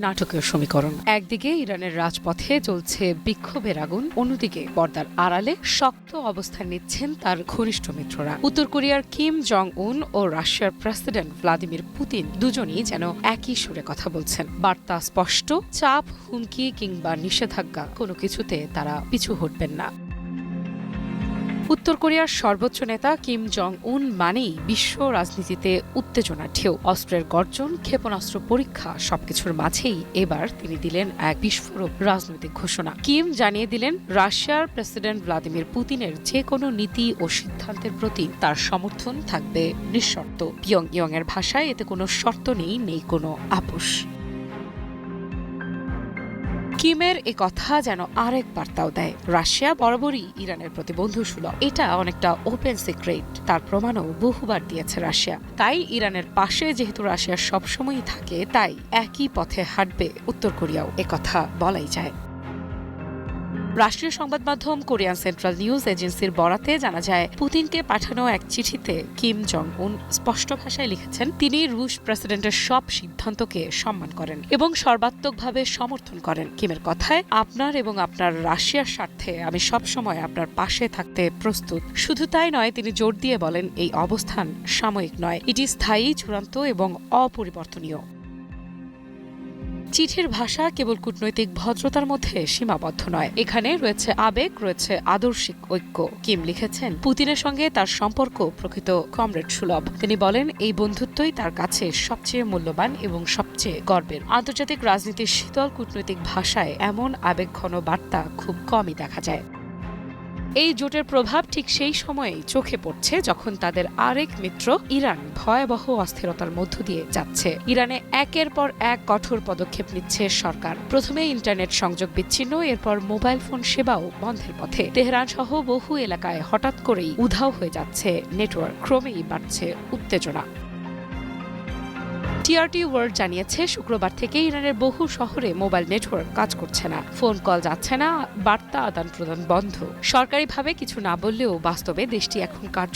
নাটকীয় সমীকরণ। একদিকে ইরানের রাজপথে চলছে বিক্ষোভের আগুন, অন্যদিকে পর্দার আড়ালে শক্ত অবস্থান নিচ্ছেন তার ঘনিষ্ঠ মিত্ররা। উত্তর কোরিয়ার কিম জং উন ও রাশিয়ার প্রেসিডেন্ট ভ্লাদিমির পুতিন দুজনই যেন একই সুরে কথা বলছেন। বার্তা স্পষ্ট, চাপ, হুমকি কিংবা নিষেধাজ্ঞা কোনো কিছুতে তারা পিছু হটবেন না। উত্তর কোরিয়ার সর্বোচ্চ নেতা কিম জং উন মানেই বিশ্ব রাজনীতিতে উত্তেজনার ঢেউ। অস্ত্রের গর্জন, ক্ষেপণাস্ত্র পরীক্ষা সবকিছুর মাঝেই এবার তিনি দিলেন এক বিস্ফোরক রাজনৈতিক ঘোষণা। কিম জানিয়ে দিলেন, রাশিয়ার প্রেসিডেন্ট ভ্লাদিমির পুতিনের যে কোনো নীতি ও সিদ্ধান্তের প্রতি তার সমর্থন থাকবে নিঃশর্ত। পিয়ং ইয়ং এর ভাষায় এতে কোনো শর্ত নেই নেই কোনো আপোষ। কিমের এ কথা যেন আরেক বার্তাও দেয়। রাশিয়া, বরাবরই ইরানের প্রতি বন্ধু সুলভ এটা অনেকটা ওপেন সিক্রেট তার প্রমাণও বহুবার দিয়েছে রাশিয়া। তাই ইরানের পাশে যেহেতু রাশিয়া সবসময়ই থাকে, তাই একই পথে হাঁটবে উত্তর কোরিয়াও। কথা বলাই যায়। রাষ্ট্রীয় সংবাদ মাধ্যম কোরিয়ান সেন্ট্রাল নিউজ এজেন্সির বরাতে জানা যায়, পুতিনকে পাঠানো এক চিঠিতে কিম জং উন স্পষ্ট ভাষায় লিখেছেন, তিনি রুশ প্রেসিডেন্টের সব সিদ্ধান্তকে সম্মান করেন এবং সর্বাত্মকভাবে সমর্থন করেন। কিমের কথায়, আপনার এবং আপনার রাশিয়ার স্বার্থে আমি সবসময় আপনার পাশে থাকতে প্রস্তুত। শুধু তাই নয়, তিনি জোর দিয়ে বলেন, এই অবস্থান সাময়িক নয়। এটি স্থায়ী, চূড়ান্ত এবং অপরিবর্তনীয়। চিঠির ভাষা কেবল কূটনৈতিক ভদ্রতার মধ্যে সীমাবদ্ধ নয়। এখানে রয়েছে আবেগ, রয়েছে আদর্শিক ঐক্য। কিম লিখেছেন, পুতিনের সঙ্গে তার সম্পর্ক প্রকৃত কমরেড সুলভ। তিনি বলেন, এই বন্ধুত্বই তার কাছে সবচেয়ে মূল্যবান এবং সবচেয়ে গর্বের। আন্তর্জাতিক রাজনীতির শীতল কূটনৈতিক ভাষায় এমন আবেগঘন বার্তা খুব কমই দেখা যায়। এই জোটের প্রভাব ঠিক সেই সময়েই চোখে পড়ছে যখন তাদের আরেক মিত্র ইরান ভয়াবহ অস্থিরতার মধ্য দিয়ে যাচ্ছে। ইরানে একের পর এক কঠোর পদক্ষেপ নিচ্ছে সরকার। প্রথমে ইন্টারনেট সংযোগ বিচ্ছিন্ন, এরপর মোবাইল ফোন সেবাও বন্ধের পথে। তেহরান সহ বহু এলাকায় হঠাৎ করেই উধাও হয়ে যাচ্ছে। নেটওয়ার্ক ক্রমেই বাড়ছে উত্তেজনা। টিআরটি ওয়ার্ল্ড জানিয়েছে, শুক্রবার থেকে ইরানের বহু শহরে মোবাইল নেটওয়ার্ক কাজ করছে না। ফোন কল যাচ্ছে না, বার্তা আদান প্রদান বন্ধ। সরকারিভাবে কিছু না বললেও বাস্তবে দেশটি এখন কার্য